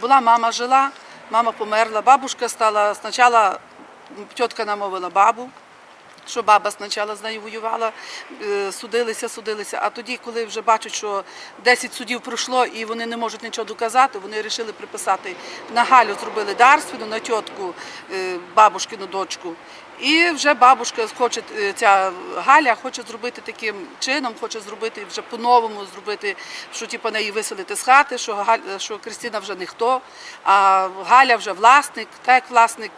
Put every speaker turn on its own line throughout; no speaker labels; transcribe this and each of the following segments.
Була мама жила, мама померла, бабушка стала, спочатку тітка намовила бабу, що баба спочатку з нею воювала, е, судилися, судилися. А тоді, коли вже бачать, що 10 судів пройшло і вони не можуть нічого доказати, вони вирішили приписати на Галю, зробили дарствіну, на тітку, е, бабушкину дочку. І вже бабушка хоче, е, ця Галя хоче зробити таким чином, хоче зробити вже по-новому, зробити, що типу, неї виселити з хати, що, Галь- що Кристина вже ніхто, а Галя вже власник, так як власник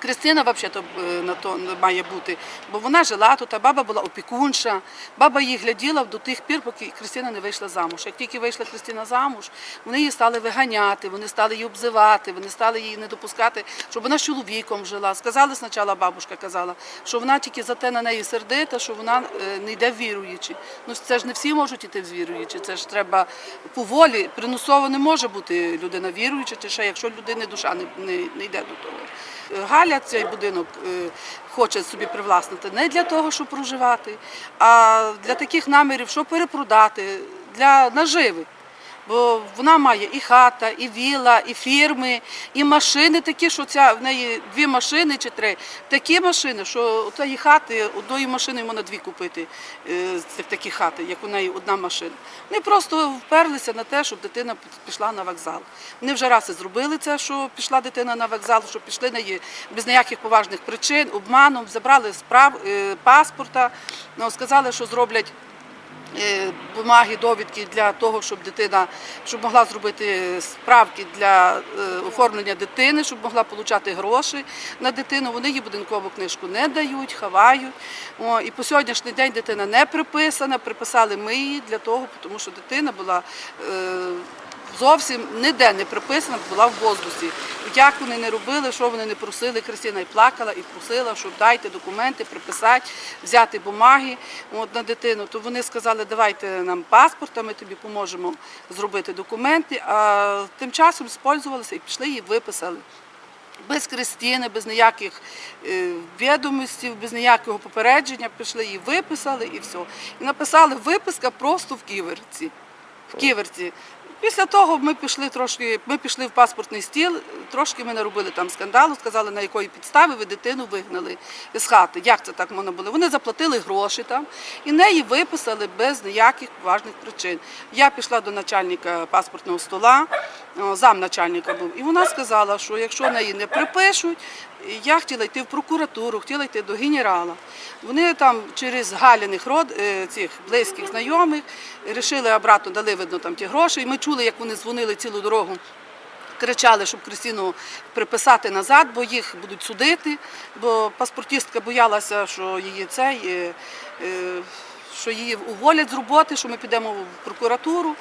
Кристина взагалі на то має бути, бо вона жила тут, а баба була опікунша. Баба її гляділа до тих пір, поки Кристина не вийшла замуж. Як тільки вийшла Кристина замуж, вони її стали виганяти, вони стали її обзивати, вони стали її не допускати, щоб вона з чоловіком жила. Сказали спочатку, бабушка казала, що вона тільки за те на неї сердита, що вона е, не йде в віруючі. Ну це ж не всі можуть іти в віруючі, це ж треба по волі. Примусово не може бути людина віруюча, чи ще якщо людини душа не, не, не йде до того. Галя цей будинок е, хоче собі привласнити не для того, щоб проживати, а для таких намірів, щоб перепродати, для наживи. Бо вона має і хата, і віла, і фірми, і машини такі, що ця в неї дві машини чи три. Такі машини, що тієї хати одної машини можна дві купити е, цих такі хати, як у неї одна машина. Вони просто вперлися на те, щоб дитина пішла на вокзал. Вони вже раз і зробили це, що пішла дитина на вокзал, що пішли неї без ніяких поважних причин, обманом, забрали справ е, паспорта, ну, сказали, що зроблять бумаги, довідки для того, щоб дитина щоб могла зробити справки для е, оформлення дитини, щоб могла отримати гроші на дитину. Вони їй будинкову книжку не дають, ховають. О, і по сьогоднішній день дитина не приписана, приписали ми її для того, тому що дитина була. е, Зовсім ніде не приписана, була в воздусі. Як вони не робили, що вони не просили, Кристина і плакала і просила, щоб дайте документи, приписати, взяти бумаги от, на дитину. То вони сказали, давайте нам паспорт, а ми тобі поможемо зробити документи. А тим часом спользувалися і пішли її виписали. Без Кристини, без ніяких е, відомостей, без ніякого попередження пішли її виписали і все. І написали виписка просто в ківерці. В ківерці. Після того ми пішли трошки, ми пішли в паспортний стіл, трошки ми наробили там скандалу, сказали, на якої підставі ви дитину вигнали з хати. Як це так можна було? Вони заплатили гроші там і неї виписали без ніяких поважних причин. Я пішла до начальника паспортного стола, замначальника був, і вона сказала, що якщо неї не припишуть, я хотіла йти в прокуратуру, хотіла йти до генерала. Вони там через Галіних род е, цих близьких знайомих рішили обратно, дали видно там ті гроші. І ми чули, як вони дзвонили цілу дорогу. Кричали, щоб Кристину приписати назад, бо їх будуть судити. Бо паспортистка боялася, що її цей, е, що її уволять з роботи, що ми підемо в прокуратуру.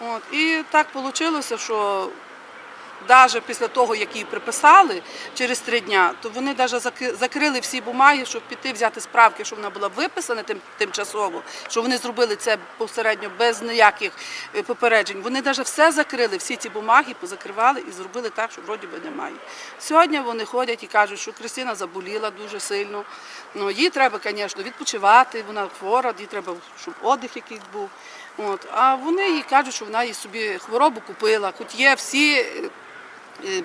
От. І так вийшло, що навіть після того, як її приписали через три дня, то вони навіть закрили всі бумаги, щоб піти взяти справки, щоб вона була виписана тим, тимчасово, що вони зробили це посередньо без ніяких е, попереджень. Вони навіть все закрили, всі ці бумаги позакривали і зробили так, що вроді би немає. Сьогодні вони ходять і кажуть, що Кристина заболіла дуже сильно. Ну, їй треба, звісно, відпочивати, вона хвора, їй треба, щоб отдих якийсь був. А вони їй кажуть, що вона їй собі хворобу купила, хоч є всі е,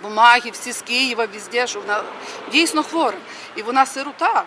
бумаги, всі з Києва, везде, що вона дійсно хвора. І вона сирота.